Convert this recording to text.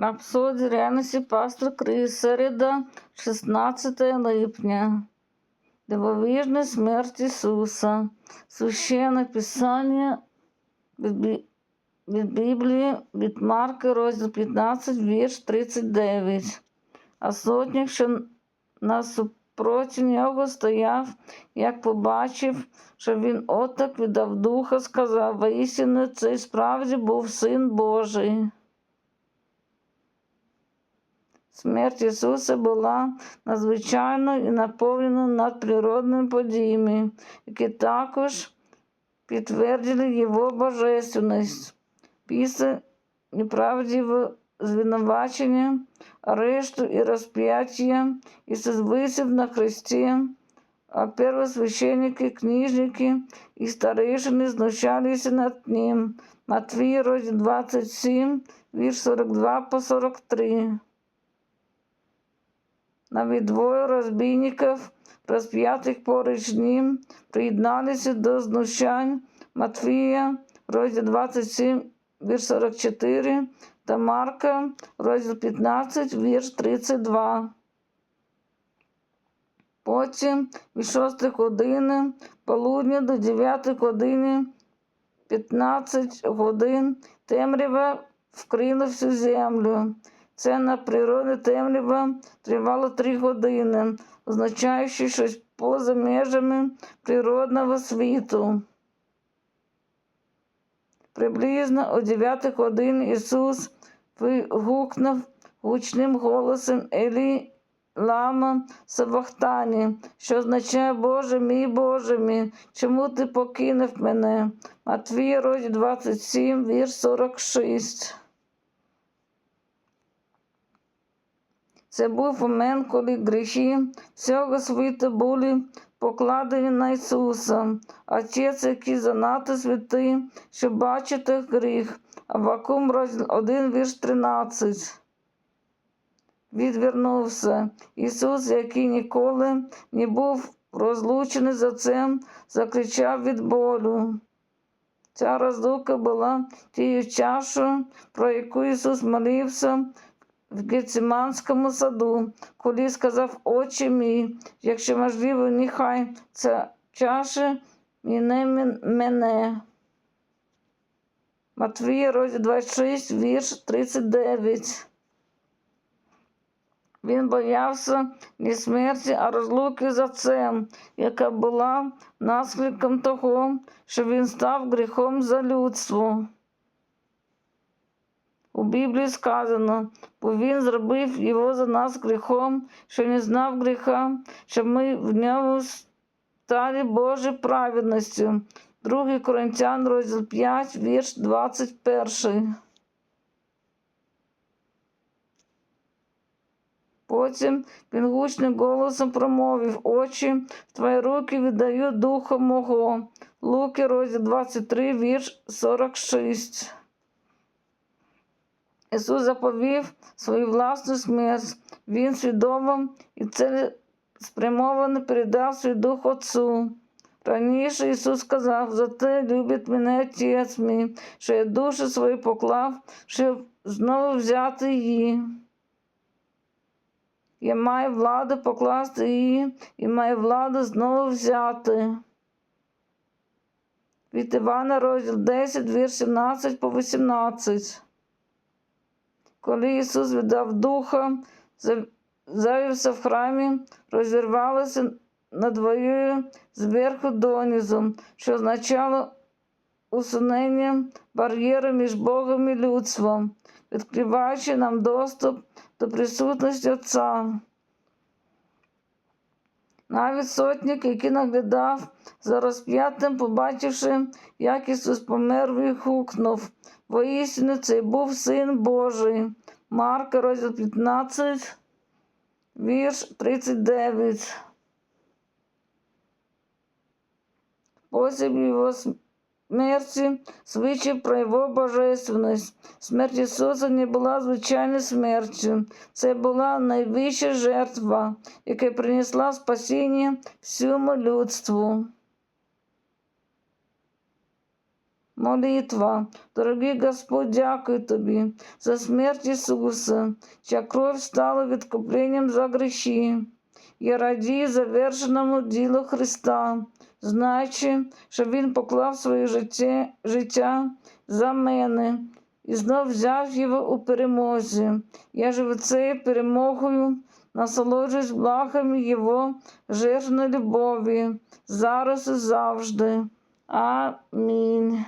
Рапсодія реальності пастор Крис, середа, 16 липня. Дивовижна смерть Ісуса. Священне Писання від, Бі- від Біблії, від Марка, розділ 15, вірш 39. А сотник, що насупроти нього стояв, як побачив, що він отак віддав духа, сказав, воістину цей справді був син Божий. Смерть Ісуса була надзвичайною і наповнена надприродними подіями, які також підтвердили Його божественність. Після неправдивого звинувачення, арешту і розп'яття Ісус висів на хресті, а первосвященники, книжники і старейшини знущалися над ним. Матвій, розділ 27, вірш 42 по 43. Навіть двоє розбійників, розп'ятих поруч ним, приєдналися до знущань Матвія, розділ 27, вірш 44, та Марка, розділ 15, вірш 32. Потім від 6 години полудня до 9 години 15 годин темрява вкрила всю землю. Це на природі темрява тривало три години, означаючи щось поза межами природного світу. Приблизно о 9 годині Ісус вигукнув гучним голосом Елі Лама Савахтані, що означає Боже мій, Боже мій, чому ти покинув мене? Матвій, розділ 27, вірш 46. Це був момент, коли гріхи всього світу були покладені на Ісуса. Отець, який занадто святий, щоб бачити гріх. Авакум розділ 1, вірш 13. Відвернувся. Ісус, який ніколи не був розлучений за цим, закричав від болю. Ця розлука була тією чашою, про яку Ісус молився в Гециманському саду, коли сказав, Отче мій, якщо можливо, нехай ця чаша міне мене. Матвія, розділ 26, вірш 39. Він боявся не смерті, а розлуки за цим, яка була наслідком того, що він став гріхом за людство. У Біблії сказано, бо він зробив його за нас гріхом, що не знав гріха, щоб ми в ньому стали Божою праведністю. 2 Коринтян, розділ 5, вірш 21. Потім він гучним голосом промовив очі, в твої руки віддаю духа мого. Луки, розділ 23, вірш 46. Ісус заповів свою власну смерть. Він свідомо і цілеспрямовано передав свій дух Отцу. Раніше Ісус сказав, за те любить мене Отець мій, що я душу свою поклав, щоб знову взяти її. Я маю владу покласти її і маю владу знову взяти. Від Івана розділ 10, вірш 17 по 18. Коли Ісус віддав духа, за- завівся в храмі, розірвалося надвоєю зверху донизу, що означало усунення бар'єру між Богом і людством, відкриваючи нам доступ до присутності Отця. Навіть сотник, який наглядав за розп'ятим, побачивши, як Ісус помер, вихукнув. Воістину це був Син Божий. Марка, розділ 15, вірш 39. Спосіб його смерті свідчив про його божественність. Смерть Ісуса не була звичайною смертю. Це була найвища жертва, яка принесла спасіння всьому людству. Молитва. Дорогий Господь, дякую Тобі за смерть Ісуса, чия кров стала відкупленням за гріхи. Я радію завершеному ділу Христа, знаючи, що Він поклав своє життя, життя за мене і знов взяв його у перемозі. Я живу цією перемогою, насолоджуюсь благами Його жирної любові, зараз і завжди. Амінь.